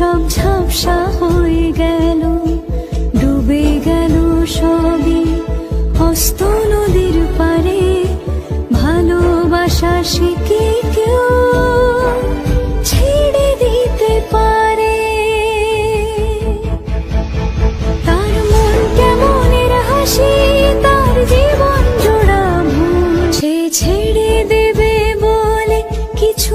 সব ঝাপসা হয়ে গেল, ডুবে গেল সবই। হস্ত নদীর পারে ভালোবাসা শিখে কেউ ছেড়ে দিতে পারে? তার মন কেমনের হাসি, তার জীবন জোড়া সে ছেড়ে দেবে বলে কিছু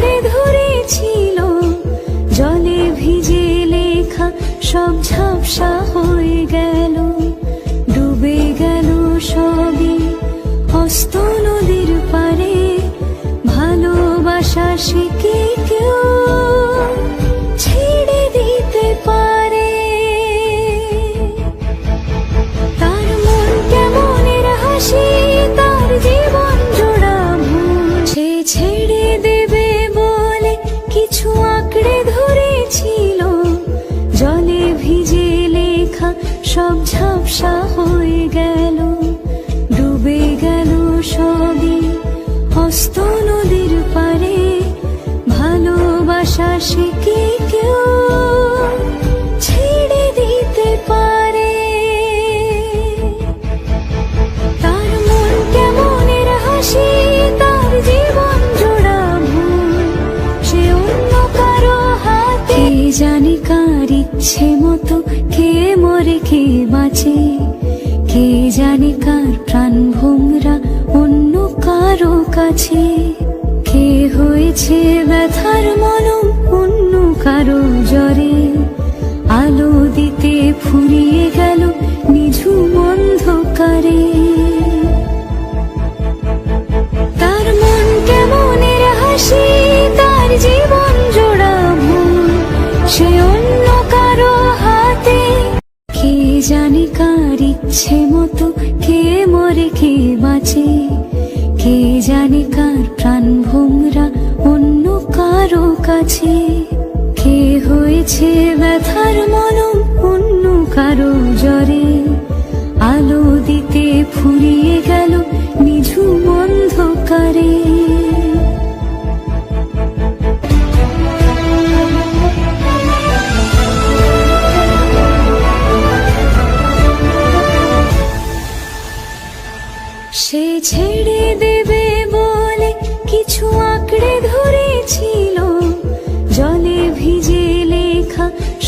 আঁকড়ে ধরেছিল, জলে ভিজে লেখা সব ঝাপসা হয়ে গেল, ডুবে গেল সবই। অস্ত নদীর পারে ভালোবাসা সে কি কেউ ছেড়ে দিতে পারে? তার মন কেমনের হাসি, তার জীবন জোড়া ভুল, সে অন্য কারও হাতে। জানি কার ইচ্ছে মতো কে মরে কে বাঁচে? কে জানে কার প্রাণ ভোমরা অন্য কারও কাছে? কে হয়েছে ব্যথার অন্য কারও জ্বরে আলো দিতে ফুরিয়ে গেল নিঝুম অন্ধকারে। তার মন কেমনের হাসি, তার জীবন জোড়া ভুল, সে অন্য কারও হাতে। কে জানে কার ইচ্ছে মতো, কে মরে, কে বাঁচে। কে জানে কার প্রাণ ভোমরা অন্য কারও কাছে। হয়েছে ব্যথার মলম অন্য কারও জরে আলো দিতে ফুরিয়ে গেল নিঝুম অন্ধকারে। সে ছেড়ে দেবে বলে কিছু আঁকড়ে ধরেছিল